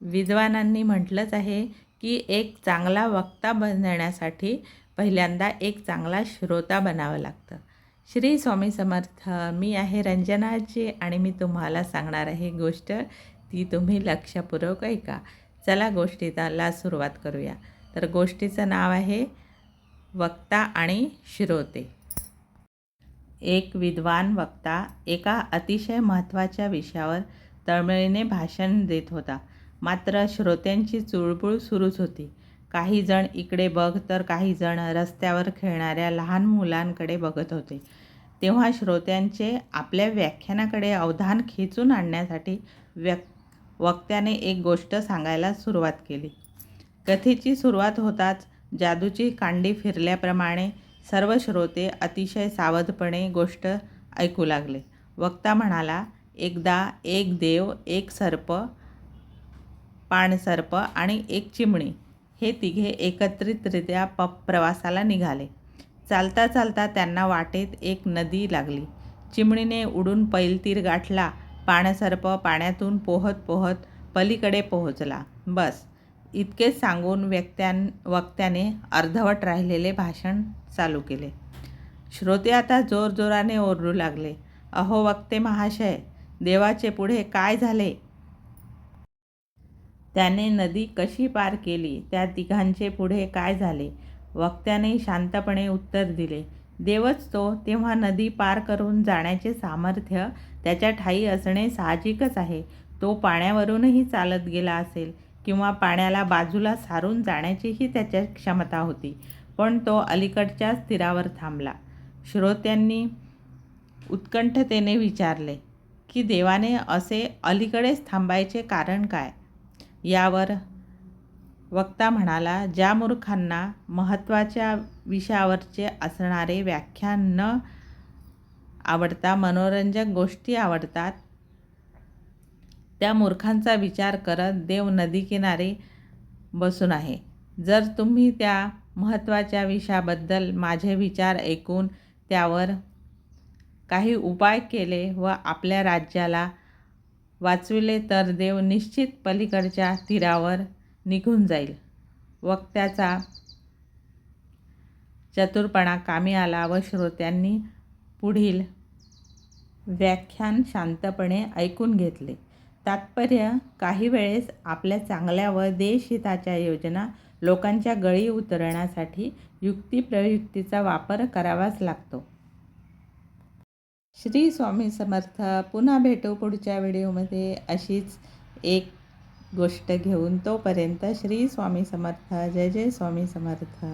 विद्वानांनी म्हटलंच आहे की एक चांगला वक्ता बनण्यासाठी पहिल्यांदा एक चांगला श्रोता बनावं लागतं. श्री स्वामी समर्थ मी आहे रंजनाजी आणि मी तुम्हाला सांगणार आहे गोष्ट ती तुम्ही लक्षपूर्वक ऐका. चला गोष्टीला सुरुवात करूया. तर गोष्टीचं नाव आहे वक्ता आणि श्रोते. एक विद्वान वक्ता एका अतिशय महत्त्वाच्या विषयावर तळमळीने भाषण देत होता. मात्र श्रोत्यांची चुळबुळ सुरूच होती. काही जण इकडे बघ तर काही जण रस्त्यावर खेळणाऱ्या लहान मुलांकडे बघत होते. तेव्हा श्रोत्यांचे आपल्या व्याख्यानाकडे अवधान खेचून आणण्यासाठी व्यक् वक्त्याने एक गोष्ट सांगायला सुरुवात केली. कथेची सुरुवात होताच जादूची कांडी फिरल्याप्रमाणे सर्व श्रोते अतिशय सावधपणे गोष्ट ऐकू लागले. वक्ता म्हणाला एकदा एक देव एक सर्प पाणसर्प आणि एक चिमणी हे तिघे एकत्रितरित्या प प्रवासाला निघाले. चालता चालता त्यांना वाटेत एक नदी लागली. चिमणीने उडून पैलतीर गाठला. पाणसर्प पाण्यातून पोहत पोहत पलीकडे पोहोचला. बस. इतकेच सांगून व्यक्त्यां वक्त्याने अर्धवट राहिलेले भाषण चालू केले. श्रोते आता जोरजोराने ओरडू लागले. अहो वक्ते महाशय देवाचे पुढे काय झाले? त्याने नदी कशी पार केली त्या तिघांचे पुढे काय झाले? वक्त्याने शांतपणे उत्तर दिले देवच तो तेव्हा नदी पार करून जाण्याचे सामर्थ्य त्याच्या ठाई असणे साहजिकच आहे. तो पाण्यावरूनही चालत गेला असेल किंवा पाण्याला बाजूला सारून जाण्याचीही त्याच्या क्षमता होती पण तो अलीकडच्याच तीरावर थांबला. श्रोत्यांनी उत्कंठतेने विचारले की देवाने असे अलीकडेच थांबायचे कारण काय? यावर वक्ता म्हणाला ज्या मूर्खांना महत्त्वाच्या विषयावरचे असणारे व्याख्यान न आवडता मनोरंजक गोष्टी आवडतात त्या मूर्खांचा विचार करत देव नदीकिनारी बसून आहे. जर तुम्ही त्या महत्त्वाच्या विषयाबद्दल माझे विचार ऐकून त्यावर काही उपाय केले व आपल्या राज्याला वाचविले तर देव निश्चित पलीकडच्या तीरावर निघून जाईल. वक्त्याचा चतुरपणा कामी आला व श्रोत्यांनी पुढील व्याख्यान शांतपणे ऐकून घेतले. तात्पर्य काही वेळेस आपल्या चांगल्या व देशहिताच्या योजना लोकांच्या गळी उतरण्यासाठी युक्तिप्रयुक्तीचा वापर करावाच लागतो. श्री स्वामी समर्थ. पुन्हा भेटू पुढच्या व्हिडिओमध्ये. अशीच एक गोष्ट घेऊन तोपर्यंत श्री स्वामी समर्थ. जय जय स्वामी समर्थ.